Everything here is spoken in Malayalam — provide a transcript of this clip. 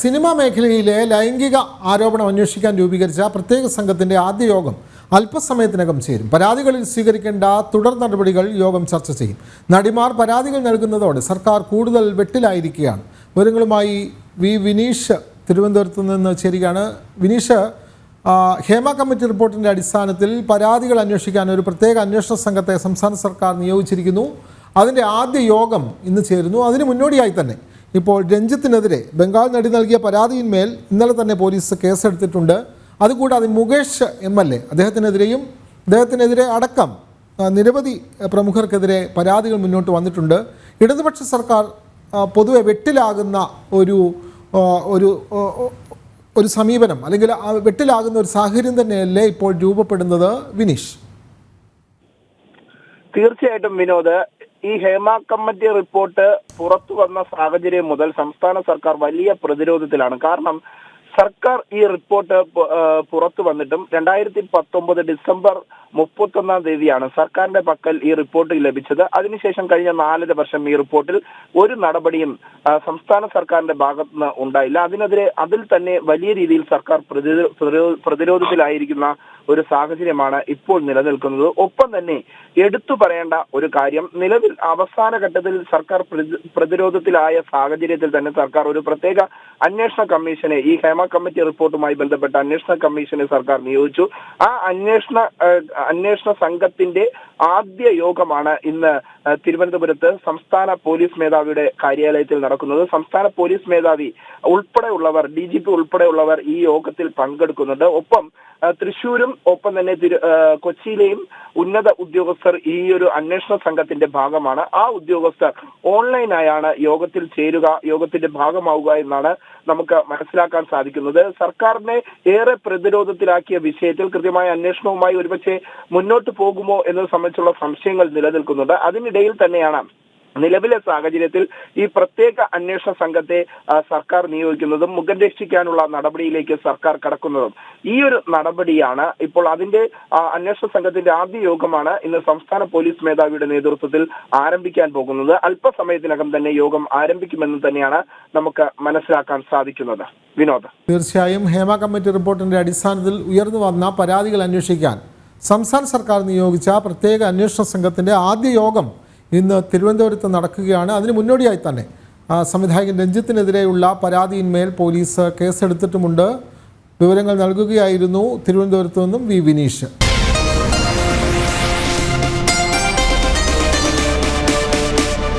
സിനിമാ മേഖലയിലെ ലൈംഗിക ആരോപണം അന്വേഷിക്കാൻ രൂപീകരിച്ച പ്രത്യേക സംഘത്തിന്റെ ആദ്യ യോഗം അല്പസമയത്തിനകം ചേരും. പരാതികളിൽ സ്വീകരിക്കേണ്ട തുടർ നടപടികൾ യോഗം ചർച്ച ചെയ്യും. നടിമാർ പരാതികൾ നൽകുന്നതോടെ സർക്കാർ കൂടുതൽ വെട്ടിലായിരിക്കുകയാണ്. വിവരങ്ങളുമായി വി വിനീഷ് തിരുവനന്തപുരത്ത് നിന്ന് ചേരുകയാണ്. വിനീഷ് ഹേമ കമ്മിറ്റി റിപ്പോർട്ടിന്റെ അടിസ്ഥാനത്തിൽ പരാതികൾ അന്വേഷിക്കാൻ ഒരു പ്രത്യേക അന്വേഷണ സംഘത്തെ സംസ്ഥാന സർക്കാർ നിയോഗിച്ചിരിക്കുന്നു. അതിന്റെ ആദ്യ യോഗം ഇന്ന് ചേരുന്നു. അതിന് മുന്നോടിയായി തന്നെ ഇപ്പോൾ രഞ്ജിത്തിനെതിരെ ബംഗാൾ നടി നൽകിയ പരാതിയിന്മേൽ ഇന്നലെ തന്നെ പോലീസ് കേസെടുത്തിട്ടുണ്ട്. അതുകൂടാതെ മുകേഷ് എം എൽ എ അദ്ദേഹത്തിനെതിരെയും അദ്ദേഹത്തിനെതിരെ അടക്കം നിരവധി പ്രമുഖർക്കെതിരെ പരാതികൾ മുന്നോട്ട് വന്നിട്ടുണ്ട്. ഇടതുപക്ഷ സർക്കാർ പൊതുവെ വെട്ടിലാകുന്ന ഒരു ഒരു ഒരു സമീപനം അല്ലെങ്കിൽ വെട്ടിലാകുന്ന ഒരു സാഹചര്യം തന്നെയല്ലേ ഇപ്പോൾ രൂപപ്പെടുന്നത് വിനീഷ്? തീർച്ചയായിട്ടും വിനോദ് ഈ ഹേമ കമ്മിറ്റി റിപ്പോർട്ട് പുറത്തു വന്ന സാഹചര്യം മുതൽ സംസ്ഥാന സർക്കാർ വലിയ പ്രതിരോധത്തിലാണ്. കാരണം സർക്കാർ ഈ റിപ്പോർട്ട് പുറത്തു വന്നിട്ടും രണ്ടായിരത്തി പത്തൊമ്പത് ഡിസംബർ മുപ്പത്തൊന്നാം തീയതിയാണ് സർക്കാരിന്റെ പക്കൽ ഈ റിപ്പോർട്ട് ലഭിച്ചത്. അതിനുശേഷം കഴിഞ്ഞ നാലര വർഷം ഈ റിപ്പോർട്ടിൽ ഒരു നടപടിയും സംസ്ഥാന സർക്കാരിന്റെ ഭാഗത്ത് നിന്ന് ഉണ്ടായില്ല. അതിനെതിരെ അതിൽ തന്നെ വലിയ രീതിയിൽ സർക്കാർ പ്രതിരോ- പ്രതിരോ- പ്രതിരോധത്തിലായിരിക്കുന്ന ഒരു സാഹചര്യമാണ് ഇപ്പോൾ നിലനിൽക്കുന്നത്. ഒപ്പം തന്നെ എടുത്തു പറയേണ്ട ഒരു കാര്യം നിലവിൽ അവസാന ഘട്ടത്തിൽ സർക്കാർ പ്രതിരോധത്തിലായ സാഹചര്യത്തിൽ തന്നെ സർക്കാർ ഒരു പ്രത്യേക അന്വേഷണ കമ്മീഷനെ ഈ ഹേമ കമ്മിറ്റി റിപ്പോർട്ടുമായി ബന്ധപ്പെട്ട അന്വേഷണ കമ്മീഷനെ സർക്കാർ നിയോഗിച്ചു. ആ അന്വേഷണ അന്വേഷണ സംഘത്തിന്റെ ആദ്യ യോഗമാണ് ഇന്ന് തിരുവനന്തപുരത്ത് സംസ്ഥാന പോലീസ് മേധാവിയുടെ കാര്യാലയത്തിൽ നടക്കുന്നത്. സംസ്ഥാന പോലീസ് മേധാവി ഉൾപ്പെടെയുള്ളവർ ഡി ജി പി ഉൾപ്പെടെയുള്ളവർ ഈ യോഗത്തിൽ പങ്കെടുക്കുന്നുണ്ട്. ഒപ്പം തൃശൂരും ഒപ്പം തന്നെ കൊച്ചിയിലെയും ഉന്നത ഉദ്യോഗസ്ഥർ ഈ ഒരു അന്വേഷണ സംഘത്തിന്റെ ഭാഗമാണ്. ആ ഉദ്യോഗസ്ഥർ ഓൺലൈനായാണ് യോഗത്തിൽ ചേരുക യോഗത്തിന്റെ ഭാഗമാവുക എന്നാണ് നമുക്ക് മനസ്സിലാക്കാൻ സാധിക്കുന്നത്. സർക്കാരിനെ ഏറെ പ്രതിരോധത്തിലാക്കിയ വിഷയത്തിൽ കൃത്യമായ അന്വേഷണവുമായി ഒരുപക്ഷെ മുന്നോട്ട് പോകുമോ എന്നത് സംബന്ധിച്ചുള്ള സംശയങ്ങൾ നിലനിൽക്കുന്നുണ്ട്. അതിനിടയിൽ തന്നെയാണ്. നിലവിലെ സാഹചര്യത്തിൽ ഈ പ്രത്യേക അന്വേഷണ സംഘത്തെ സർക്കാർ നിയോഗിക്കുന്നതും മുഖം രക്ഷിക്കാനുള്ള നടപടിയിലേക്ക് സർക്കാർ കടക്കുന്നതും ഈ ഒരു നടപടിയാണ് ഇപ്പോൾ അതിന്റെ അന്വേഷണ സംഘത്തിന്റെ ആദ്യ യോഗമാണ് ഇന്ന് സംസ്ഥാന പോലീസ് മേധാവിയുടെ നേതൃത്വത്തിൽ ആരംഭിക്കാൻ പോകുന്നത്. അല്പസമയത്തിനകം തന്നെ യോഗം ആരംഭിക്കുമെന്ന് തന്നെയാണ് നമുക്ക് മനസ്സിലാക്കാൻ സാധിക്കുന്നത്. വിനോദ്. തീർച്ചയായും ഹേമ കമ്മിറ്റി റിപ്പോർട്ടിന്റെ അടിസ്ഥാനത്തിൽ ഉയർന്നു വന്ന പരാതികൾ അന്വേഷിക്കാൻ സംസ്ഥാന സർക്കാർ നിയോഗിച്ച പ്രത്യേക അന്വേഷണ സംഘത്തിന്റെ ആദ്യ യോഗം ഇന്ന് തിരുവനന്തപുരത്ത് നടക്കുകയാണ്. അതിന് മുന്നോടിയായി തന്നെ സംവിധായകൻ രഞ്ജിത്തിനെതിരെയുള്ള പരാതിയിന്മേൽ പോലീസ് കേസെടുത്തിട്ടുമുണ്ട്. വിവരങ്ങൾ നൽകുകയായിരുന്നു തിരുവനന്തപുരത്ത് നിന്നും വി വിനീഷ്.